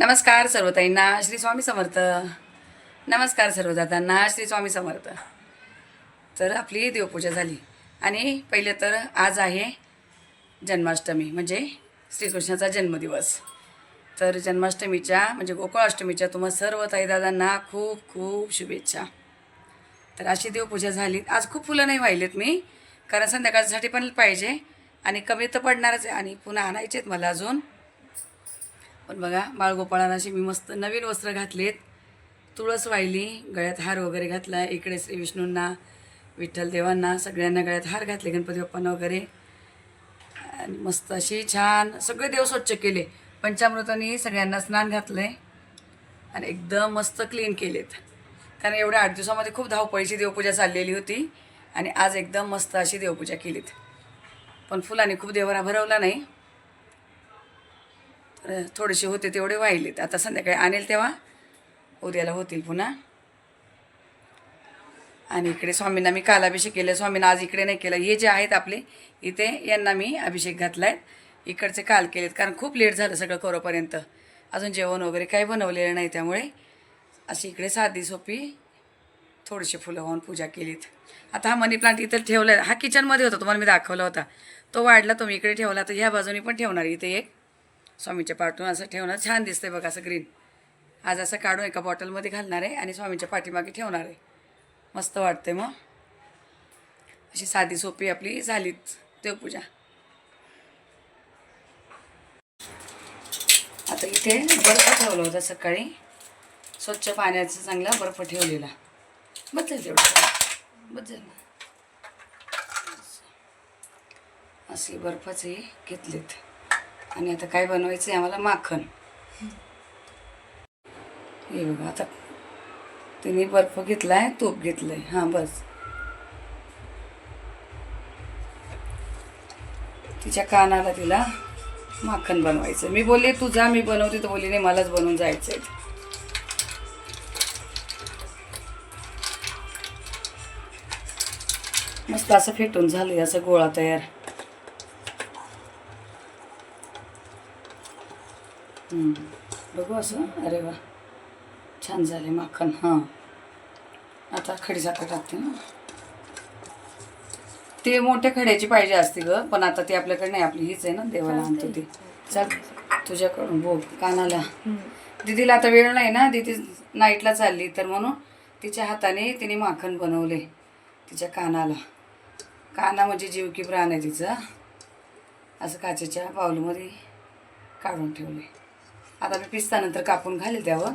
नमस्कार सर्वताईंना श्री स्वामी समर्थ. नमस्कार सर्व दादांना श्री स्वामी समर्थ. तर आपली देवपूजा झाली. आणि पहिले तर आज आहे जन्माष्टमी म्हणजे श्रीकृष्णाचा जन्मदिवस. तर जन्माष्टमीच्या म्हणजे गोकुळाष्टमीच्या तुम्हा सर्व ताईदादांना खूप खूप शुभेच्छा. तर अशी देवपूजा झाली. आज खूप फुलं नाही वाहिलेत मी कारण संध्याकाळसाठी पण पाहिजे आणि कमी तर पडणारच आहे आणि पुन्हा आणायचे आहेत मला अजून. पण बघा बाळगोपाळांना अशी मी मस्त नवीन वस्त्र घातलेत. तुळस वाहिली गळ्यात हार वगैरे घातला. इकडे श्री विष्णूंना विठ्ठल देवांना सगळ्यांना गळ्यात हार घातले गणपती बाप्पांना वगैरे. आणि मस्त अशी छान सगळे देव स्वच्छ केले. पंचामृतांनी सगळ्यांना स्नान घातलं आहे आणि एकदम मस्त क्लीन केलेत. कारण एवढ्या आठ दिवसामध्ये खूप धावपळीची देवपूजा चाललेली होती. आणि आज एकदम मस्त अशी देवपूजा केलीत. पण फुलांनी खूप देवरा भरवला नाही. तर थोडेसे होते तेवढे वाहिलेत. आता संध्याकाळी आणेल तेव्हा? उद्याला होतील पुन्हा. आणि इकडे स्वामींना मी काल अभिषेक केला. स्वामींना आज इकडे नाही केला. हे जे आहेत आपले इथे यांना मी अभिषेक घातला आहे इकडचे काल केलेत कारण खूप लेट झालं सगळं करोपर्यंत. अजून जेवण वगैरे काही बनवलेलं नाही त्यामुळे. अशी इकडे साधी सोपी थोडीशी फुलं वाहून पूजा केलीत. आता हा मनी प्लांट इथं ठेवला आहे हा किचनमध्ये होता तुम्हाला मी दाखवला होता. तो वाढला तो मी इकडे ठेवला. तर ह्या बाजूनी पण ठेवणार इथे एक. स्वामीच्या पाठून असं ठेवणार. छान दिसतंय बघा असं ग्रीन आज असं काढून एका बॉटलमध्ये घालणार आहे आणि स्वामीच्या पाठीमागे ठेवणार आहे. मस्त वाटते मग. अशी साधी सोपी आपली झालीच. देवपूजा आता इथे बर्फ ठेवलं होतं सकाळी. स्वच्छ पाण्याचा चांगला बर्फ ठेवलेला. बदलेल तेवढं बदल. असे बर्फाचे घेतलेत. आणि आता काय बनवायचं आहे आम्हाला? माखन. हे बघा आता तिने बर्फ घेतलाय तूप घेतलंय. हां बस. तिच्या कानाला तिला माखन बनवायचं मी बोलले तू जा मी बनवते. तर बोलली नाही मलाच बनवून जायचं आहे मस्त असं फेटून झालंय असं गोळा तयार. बघू असं? अरे वा. छान झाले माखन हां. आता खडी साखर टाकते ना? ते मोठ्या खड्याची पाहिजे असते ग पण आता ती आपल्याकडे नाही आपली हीच आहे ना देवाला आणतो ती. चल तुझ्याकडून बोल कानाला. दीदीला आता वेळ नाही ना दीदी नाईटला चालली तर म्हणून तिच्या हाताने तिने माखन बनवले तिच्या कानाला. काना म्हणजे जीव की प्राण आहे तिचा. असं काचेच्या पावलमध्ये काढून ठेवले. आता मी पिस्तानंतर कापून घालेल त्यावर.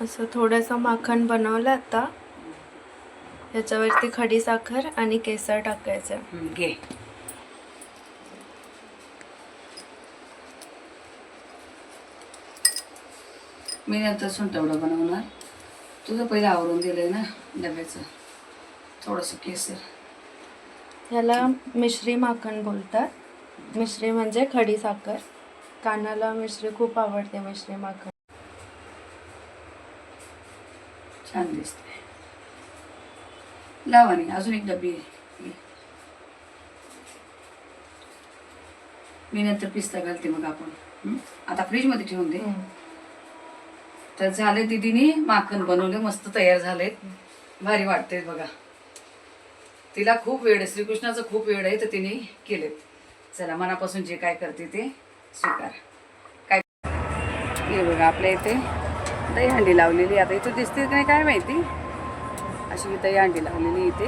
असं थोडंसं माखन बनवलं आता. याच्यावरती खडी साखर आणि केसर टाकायचं. घे. मी नंतर सुंटवडा बनवणार. तुझं पहिलं आवरून दिलंय ना डब्याचं. थोडंसं केसर. याला मिश्री माखन बोलतात. मिश्री म्हणजे खडी साखर. कानाला मिश्री खूप आवडते मिश्री माखन. छान दिसते. लावानी अजून एक डबी. मी नंतर पिस्ता घालते मग आपण? आता फ्रीजमध्ये ठेवून दे. तर झाले दीदीने माखन बनवले मस्त तयार झाले भारी वाटते बघा. तिला खूप वेळ आहे श्रीकृष्णाचं खूप वेळ आहे तर तिने केले चला मनापासून जे काय करते ते स्वीकार काय हे बघा आपल्या इथे दहीहंडी लावलेली आता इथं दिसते की नाही काय माहिती? अशी दहीहंडी लावलेली इथे.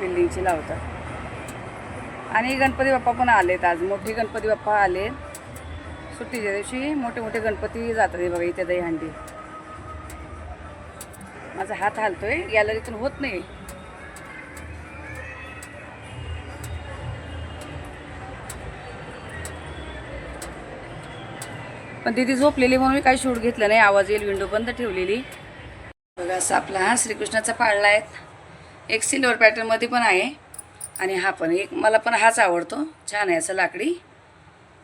बिल्डिंगची लावतात. आणि गणपती बाप्पा पण आलेत आज. मोठे गणपती बाप्पा आले सुट्टीच्या दिवशी मोठे मोठे गणपती जातात हे बघा इथे दहीहंडी माझा हात हालतोय. गॅलरीतून होत नाही. पण दीदी झोपलेली म्हणून मी काही शूट घेतलं नाही. आवाज येईल विंडो बंद ठेवलेली. बघा असं आपला हा श्रीकृष्णाचा पाळला आहेत एक सिल्वर पॅटर्नमध्ये पण आहे. आणि हा पण एक मला पण हाच आवडतो. छान आहे असं लाकडी.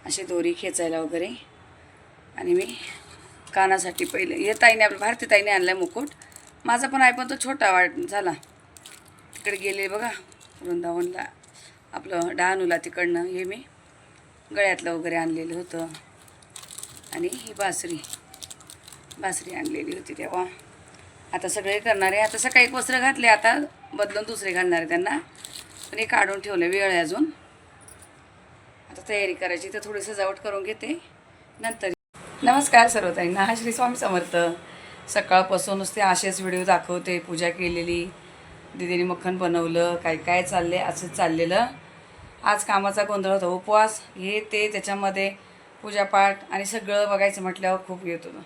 अशी दोरी खेचायला वगैरे. आणि मी कानासाठी पहिले हे ताईने आपल्या भारती ताईने आणला आहे मुकुट. माझा पण आहे पण तो छोटा वाट झाला. तिकडे गेले बघा वृंदावनला. आपलं डहाणूला तिकडनं हे मी गळ्यातलं वगैरे आणलेलं होतं. आणि ही बासरी. बासरी आणलेली होती तेव्हा. आता सगळे करणार आहे. आता सकाळी एक वस्त्र घातले आता बदलून दुसरे घालणार आहे त्यांना. पण हे काढून ठेवले वेळ आहे अजून. आता तयारी करायची. तर थोडी सजावट करून घेते. नंतर. नमस्कार सर्वताईंना. श्री स्वामी समर्थ. सकाळपासून नुसते असेच व्हिडिओ दाखवते. पूजा केलेली. दिदीने मक्खन बनवलं. काय काय चालले असंच चाललेलं. आज कामाचा गोंधळ होता. उपवास. हे ते त्याच्यामध्ये पूजापाठ आणि सगळं बघायचं म्हटल्यावर खूप येत होतं.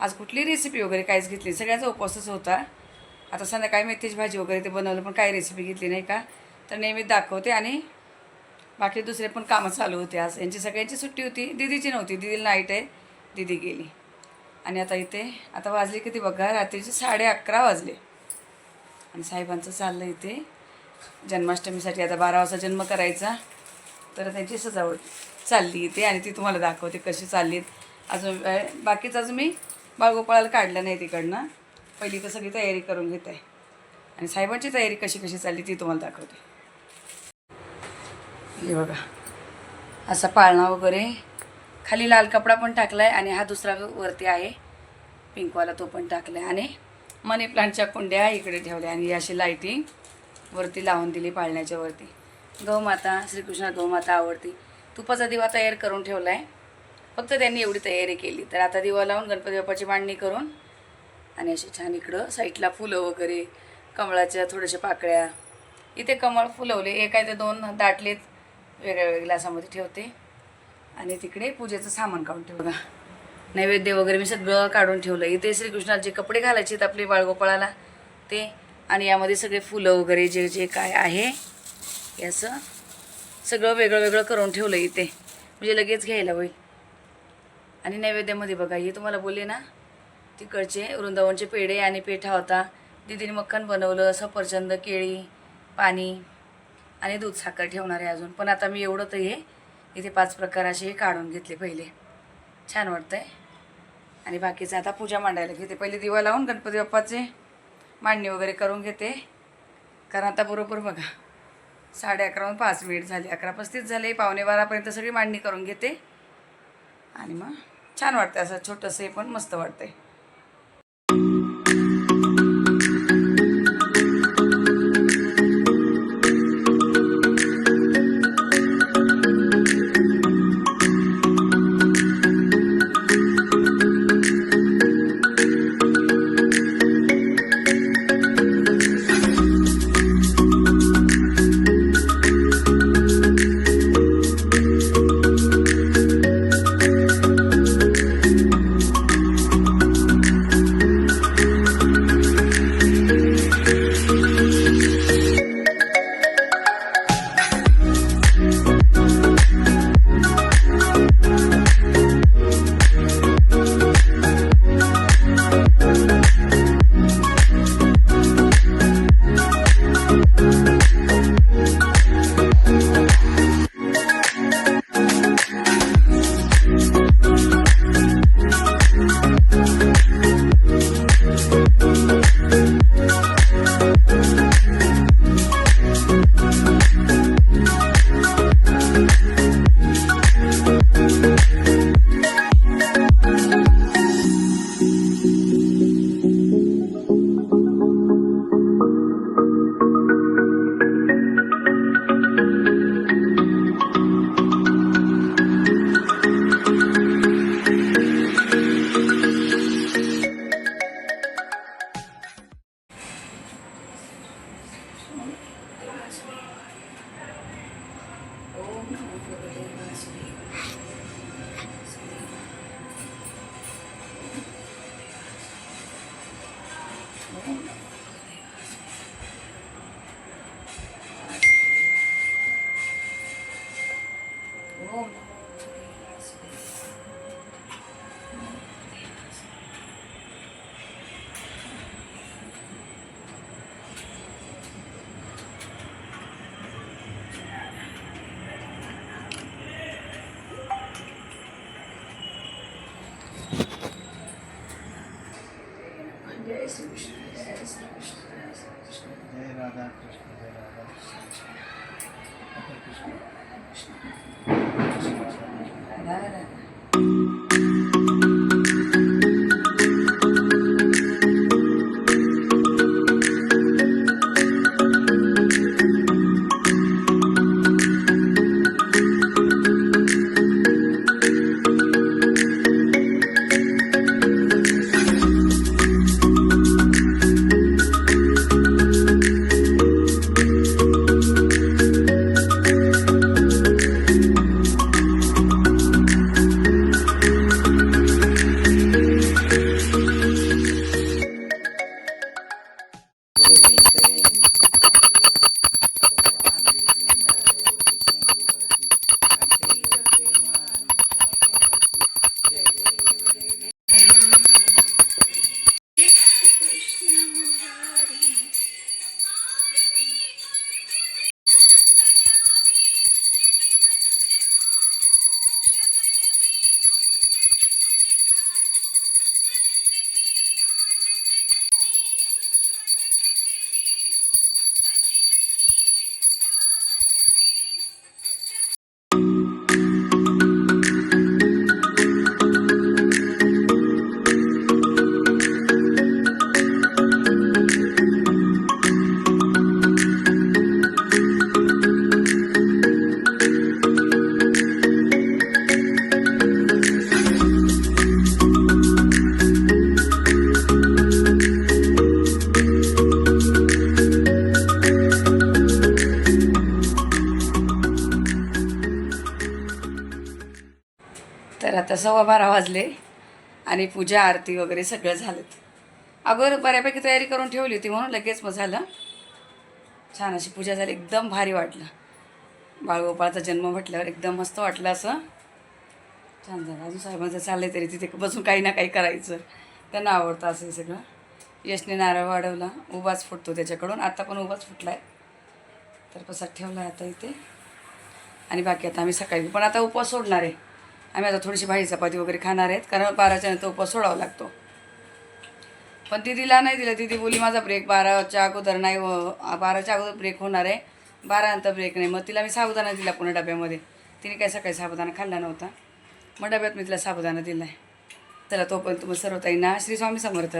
आज कुठली रेसिपी वगैरे काहीच घेतली सगळ्याचा उपवासच होता. आता संध्याकाळी मेथीची भाजी वगैरे ते बनवलं पण काही रेसिपी घेतली नाही का? तर नेहमीच दाखवते आणि बाकी दुसरे पण कामं चालू होते आज. यांची सगळ्यांची सुट्टी होती. दिदीची नव्हती. दिदीला नाईट आहे. दिदी गेली. आणि आता इथे आता वाजले किती बघा? रात्रीचे साडे अकरा वाजले. आणि साहेबांचं चाललं इथे. जन्माष्टमीसाठी आता बारा वाजता जन्म करायचा. तर त्यांची सजावट. चालली ते आणि ती तुम्हाला दाखवते कशी चाललीत. अजून बाकीचं अजून मी बाळगोपाळाला काढलं नाही तिकडनं. पहिली तर सगळी तयारी करून घेत. आहे आणि साहेबांची तयारी कशी कशी चालली ती तुम्हाला दाखवते. हे बघा. असा पाळणा वगैरे. खाली लाल कपडा पण टाकला आहे आणि हा दुसरा वरती आहे. पिंकवाला तो पण टाकला आहे आणि मनी प्लांटच्या कुंड्या इकडे ठेवल्या आणि अशी लाईटिंग वरती लावून दिली पाळण्याच्या वरती. गौमाता श्रीकृष्ण गौमाता आवडती. तुपाचा दिवा तयार करून ठेवला आहे फक्त त्यांनी एवढी तयारी केली. तर आता दिवा लावून गणपती बाप्पाची मांडणी करून आणि अशी छान इकडं साईडला फुलं वगैरे कमळाच्या थोड्याशा पाकळ्या. इथे कमळ फुलवले एक आहे ते दोन दाटलेत वेगळ्या वेगळ्या ग्लासामध्ये ठेवते. आणि तिकडे पूजेचं सामान काढून ठेव नैवेद्य वगैरे मी सगळं काढून ठेवलं इथे श्रीकृष्णाचे कपडे घालायचे आहेत आपले बाळगोपाळाला ते. आणि यामध्ये सगळे फुलं वगैरे जे जे काय आहे याचं असं सगळं वेगळं वेगळं करून ठेवलं इथे. म्हणजे लगेच घ्यायला होईल. आणि नैवेद्यामध्ये बघा हे तुम्हाला बोलले ना तिकडचे वृंदावनचे पेढे आणि पेठा होता. दिदीने मक्खन बनवलं सफरचंद केळी पाणी आणि दूध साखर ठेवणार आहे अजून. पण आता मी एवढं तर हे इथे पाच प्रकार असे काढून घेतले पहिले. छान वाटतंय. आणि बाकीचं आता पूजा मांडायला घेते. पहिले दिवा लावून गणपती बाप्पाचे मांडणी वगैरे करून घेते. कारण आता बरोबर बघा. साडे अकराहून पाच मिनिट झाले. अकरा पस्तीस झाले. पावणे बारापर्यंत सगळी मांडणी करून घेते. आणि मग छान वाटतं असं छोटंसं हे पण मस्त वाटतंय. Lord. Yes, Krishna, yes, Krishna, yes, Krishna. Jai Radha Krishna, Jai Radha Krishna. Radha Krishna. 来了 सव्वा बारा वाजले आणि पूजा आरती वगैरे सगळं झालं. अगोदर बऱ्यापैकी तयारी करून ठेवली होती म्हणून लगेच मग झालं. छान अशी पूजा झाली एकदम भारी वाटलं. बाळगोपाळाचा जन्म म्हटल्यावर एकदम मस्त वाटलं असं. छान झालं. अजून साहेबांचं चाललं तरी तिथे बसून काही ना काही करायचं. त्यांना आवडतं असं हे सगळं. यशने नारळ वाढवला उभाच फुटतो त्याच्याकडून. आता पण उभाच फुटला आहे तर प्रसाद ठेवला आहे आता इथे. आणि बाकी आता आम्ही सकाळी पण आता उपवास सोडणार आहे. आम्ही आता थोडीशी भाजी चपाती वगैरे खाणार आहेत कारण बाराच्या नंतर उपवास सोडावा लागतो. पण दिदीला नाही दिलं. दिदी बोली माझा ब्रेक बाराच्या अगोदर नाही हो, बाराच्या अगोदर ब्रेक होणार आहे. बारानंतर ब्रेक नाही. मग तिला मी साबुदाणा दिला पुन्हा डब्यामध्ये. तिने काय सकाळी साबुदाणा खाल्ला नव्हता. मग डब्यात मी तिला साबुदाणा दिला आहे चला तोपर्यंत मग सर्व ताईंना श्री स्वामी समर्थ.